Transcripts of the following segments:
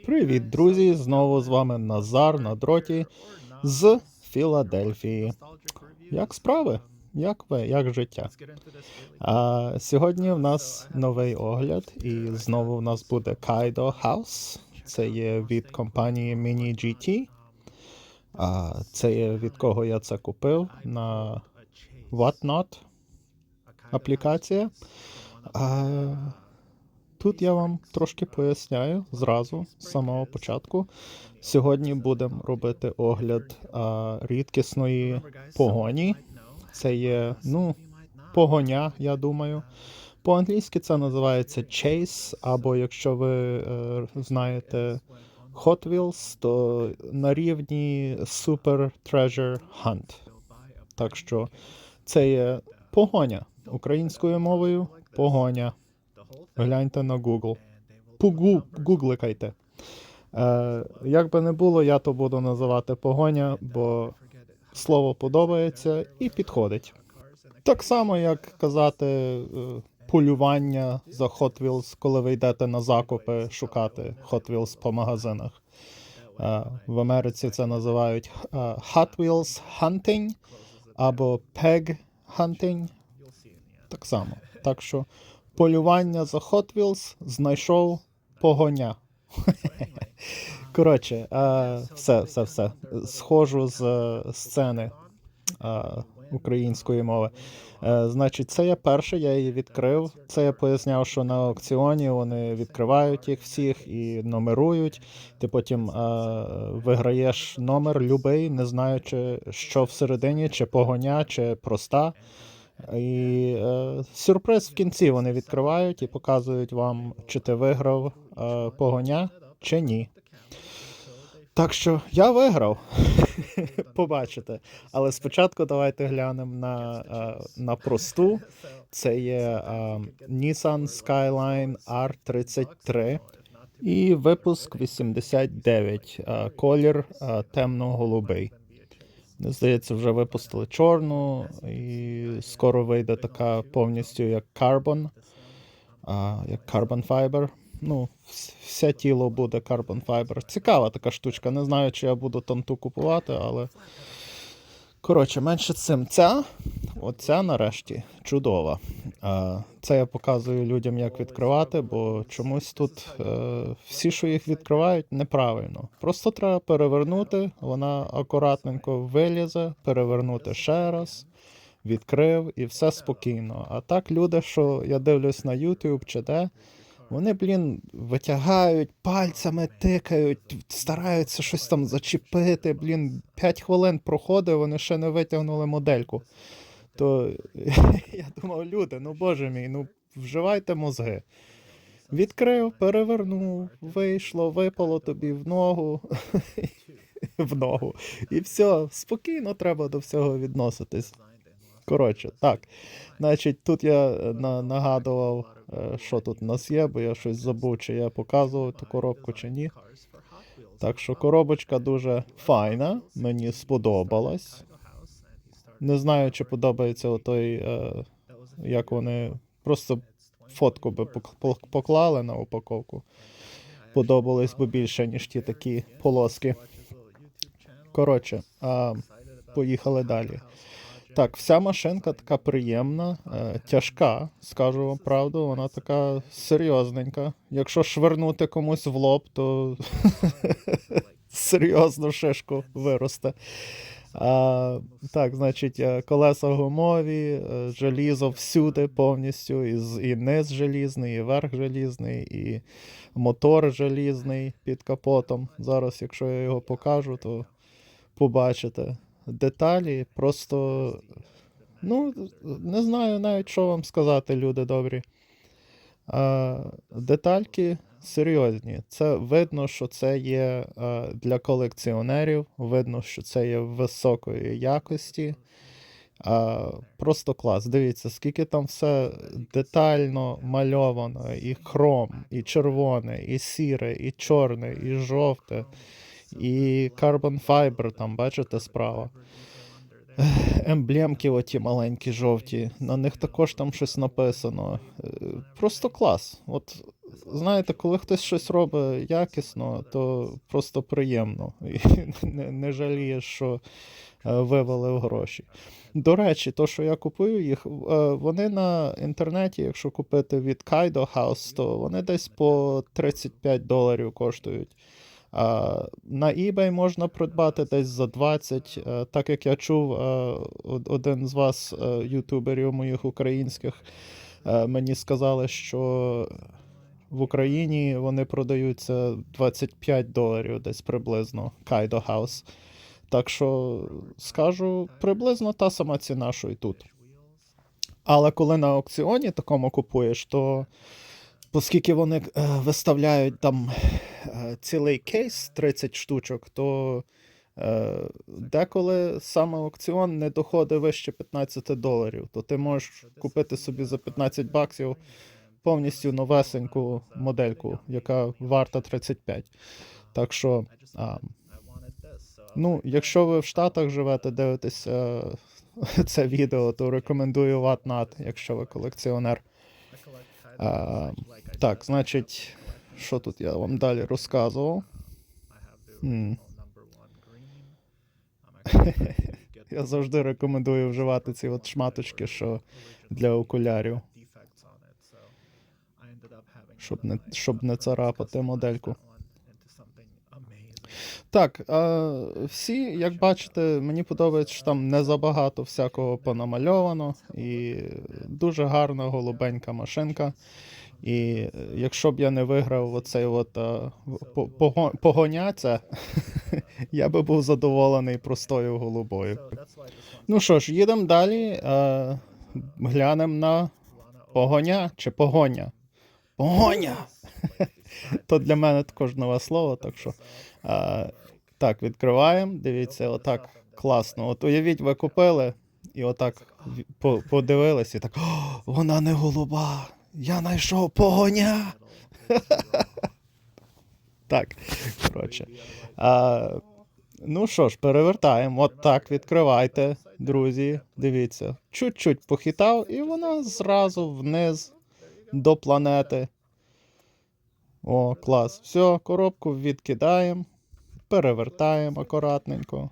Привіт, друзі! Знову з вами Назар на дроті з Філадельфії. Як справи? Як ви? Як життя? А, сьогодні в нас новий огляд, і знову в нас буде Kaido House. Це є від компанії Mini GT. А, це є від кого я це купив на Whatnot аплікація. Тут я вам трошки поясняю зразу з самого початку. Сьогодні будемо робити огляд а, рідкісної погоні. Це є, ну, погоня, я думаю. По-англійськи це називається Chase, або якщо ви е, знаєте Hot Wheels, то на рівні Super Treasure Hunt. Так що це є погоня українською мовою. Погоня. Гляньте на Google. Пугу, гугликайте. Е, як би не було, я то буду називати погоня, бо слово подобається і підходить. Так само, як казати е, полювання за Hot Wheels, коли ви йдете на закупи шукати Hot Wheels по магазинах. Е, в Америці це називають е, Hot Wheels Hunting або Peg Hunting. Так само. Так що полювання за Hot Wheels знайшов погоня. Коротше, е, все, все, все. Схожу з е, сцени е, української мови. Значить, це я перше, я її відкрив. Це я поясняв, що на аукціоні вони відкривають їх всіх і номерують. Ти потім виграєш номер любий, не знаючи, що всередині, чи погоня, чи проста. І е, сюрприз в кінці вони відкривають і показують вам, чи ти виграв е, погоня, чи ні. Так що я виграв. Побачите. Але спочатку давайте глянемо на, е, на просту. Це є е, Nissan Skyline R33 і випуск 89. е, Колір темно-голубий. Здається, вже випустили чорну, і скоро вийде така повністю як Carbon, а, як Carbon Fiber. Ну, все тіло буде Carbon Fiber. Цікава така штучка. Не знаю, чи я буду там ту купувати, але. Коротше, менше цим. Ця, оця нарешті чудова. А, Це я показую людям, як відкривати, бо чомусь тут е, всі, що їх відкривають, неправильно. Просто треба перевернути, вона акуратненько вилізе, перевернути ще раз, відкрив і все спокійно. А так люди, що я дивлюсь на YouTube чи де, вони, блін, витягають, пальцями тикають, стараються щось там зачепити. Блін, 5 хвилин проходить, вони ще не витягнули модельку. То я думав, люди, ну боже мій, ну вживайте мозги. Відкрив, перевернув, вийшло, випало тобі в ногу. в ногу. І все, спокійно треба до всього відноситись. Коротше, так. Значить, тут я е, на, нагадував, е, що тут у нас є, бо я щось забув, чи я показував ту коробку, чи ні. Так що коробочка дуже файна, мені сподобалась. Не знаю, чи подобається отой, е, як вони просто фотку би пок- пок- поклали на упаковку. Подобались би більше, ніж ті такі полоски. Коротше, а, поїхали далі. Так, вся машинка така приємна, е, тяжка, скажу вам правду, вона така серйозненька. Якщо швирнути комусь в лоб, то серйозно шишку виросте. А, так, значить, е, колеса гумові, е, желізо всюди повністю, і, і низ желізний, і верх желізний, і мотор желізний під капотом. Зараз, якщо я його покажу, то побачите. Деталі просто. Ну, не знаю навіть, що вам сказати, люди добрі. А, детальки серйозні. Це видно, що це є а, для колекціонерів, видно, що це є високої якості. А, просто клас. Дивіться, скільки там все детально мальовано, і хром, і червоне, і сіре, і чорне, і жовте, і carbon fiber, там, бачите, справа. емблемки, оті маленькі жовті. На них також там щось написано. Е, Просто клас. От знаєте, коли хтось щось робить якісно, то просто приємно. І не, не жалієш, що е, вивалив гроші. До речі, то, що я купую їх, е, вони на інтернеті, якщо купити від Kaido House, то вони десь по 35 доларів коштують. А на eBay можна придбати десь за 20. Е, Так як я чув, е, один з вас, е, ютуберів моїх українських, е, мені сказали, що в Україні вони продаються 25 доларів десь приблизно Kaido House. Так що скажу, приблизно та сама ціна, що і тут. Але коли на аукціоні такому купуєш, то оскільки вони е, виставляють там е, цілий кейс 30 штучок, то е, деколи саме аукціон не доходить вище 15 доларів, то ти можеш купити собі за 15 баксів повністю новесеньку модельку, яка варта 35. Так що, а, ну, якщо ви в Штатах живете, дивитесь е, це відео, то рекомендую Ватнат, якщо ви колекціонер. А, так, значить, що тут я вам далі розказував? Я завжди рекомендую вживати ці от шматочки, що для окулярів, щоб не, щоб не царапати модельку. Так, а, всі, як бачите, мені подобається, що там не забагато всякого понамальовано, і дуже гарна голубенька машинка. І е, якщо б я не виграв оцей от а, пого- погоняця, я би був задоволений простою голубою. Ну що ж, їдемо далі. Е, глянемо на погоня чи погоня. Погоня! То для мене також нове слово, так що. А, так, відкриваємо. Дивіться, отак класно. От уявіть, ви купили і отак в- по- подивились, і так. О, вона не голуба. Я знайшов погоня. так, коротше. А, ну що ж, перевертаємо. От так, відкривайте, друзі. Дивіться. Чуть-чуть похитав, і вона зразу вниз до планети. О, клас. Все, коробку відкидаємо, перевертаємо акуратненько.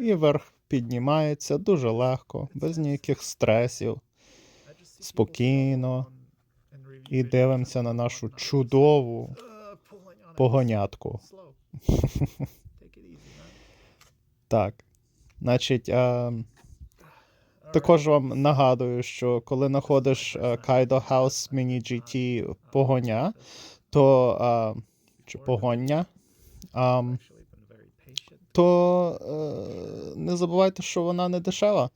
І вверх піднімається дуже легко, без ніяких стресів. Спокійно. І дивимося на нашу чудову погонятку. Так. Значить, а, також вам нагадую, що коли знаходиш а, Kaido House Mini GT погоня, то а, чи погоння, а, то е, не забувайте, що вона не дешева.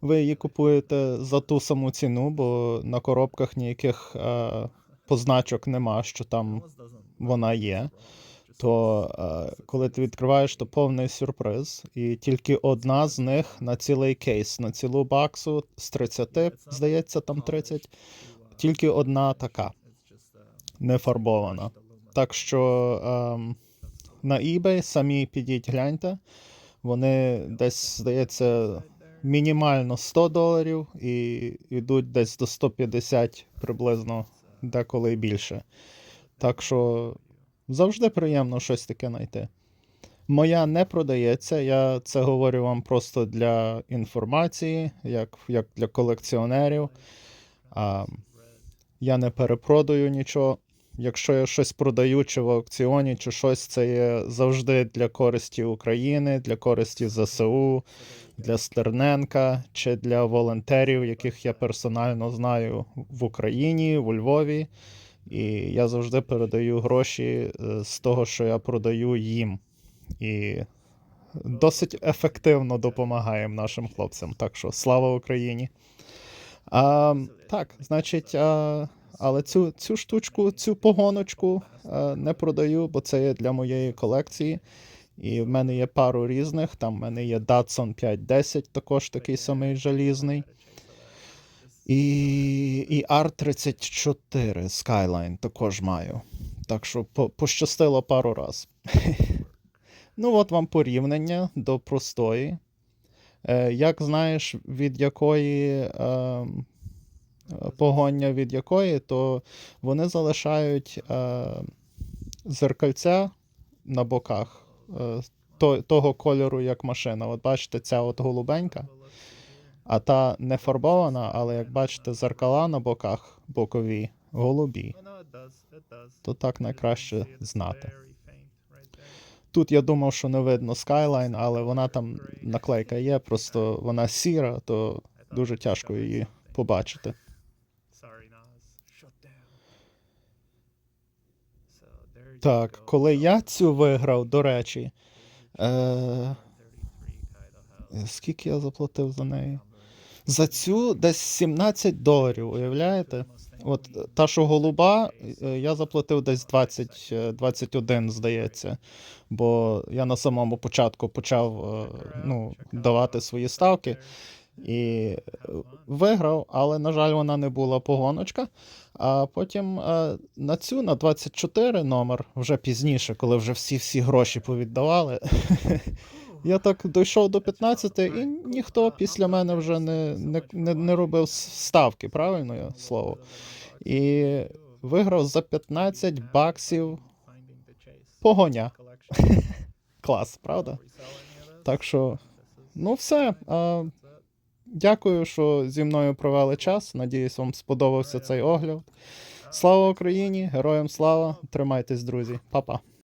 Ви її купуєте за ту саму ціну, бо на коробках ніяких е, позначок нема, що там вона є. То е, коли ти відкриваєш, то повний сюрприз. І тільки одна з них на цілий кейс, на цілу баксу з 30, здається, там 30, тільки одна така не фарбована. Так що ем, на eBay самі підіть гляньте. Вони десь, здається, мінімально 100 доларів і йдуть десь до 150 приблизно, деколи більше. Так що завжди приємно щось таке знайти. Моя не продається, я це говорю вам просто для інформації, як, як для колекціонерів. А, я не перепродаю нічого. Якщо я щось продаю, чи в аукціоні, чи щось, це є завжди для користі України, для користі ЗСУ, для Стерненка, чи для волонтерів, яких я персонально знаю в Україні, у Львові. І я завжди передаю гроші е, з того, що я продаю їм. І досить ефективно допомагаємо нашим хлопцям. Так що слава Україні! А, так, значить, а, але цю, цю штучку, цю погоночку а, не продаю, бо це є для моєї колекції. І в мене є пару різних. Там в мене є Datsun 510, також такий самий желізний. І, і R34 Skyline також маю. Так що по, пощастило пару раз. ну, от вам порівняння до простої. Е, Як знаєш, від якої е, погоння від якої, то вони залишають е, зеркальця на боках е, то, того кольору, як машина. От бачите, ця от голубенька, а та не фарбована, але як бачите, зеркала на боках бокові, голубі. То так найкраще знати. Тут я думав, що не видно Skyline, але вона там наклейка є, просто вона сіра, то дуже тяжко її побачити. Так, коли я цю виграв, до речі, е, скільки я заплатив за неї? За цю десь 17 доларів, уявляєте? От е, та, що голуба, е, я заплатив десь 20, е, 21, здається. Бо я на самому початку почав е, ну, давати свої ставки і е, виграв, але, на жаль, вона не була погоночка. А потім е, на цю, на 24 номер, вже пізніше, коли вже всі-всі гроші повіддавали. Я так дійшов до 15, і ніхто після мене вже не, не, не, не робив ставки, правильно я слово? І виграв за 15 баксів погоня. Клас, правда? Так що, ну все. А, дякую, що зі мною провели час. Надіюсь, вам сподобався цей огляд. Слава Україні! Героям слава! Тримайтесь, друзі, Па-па.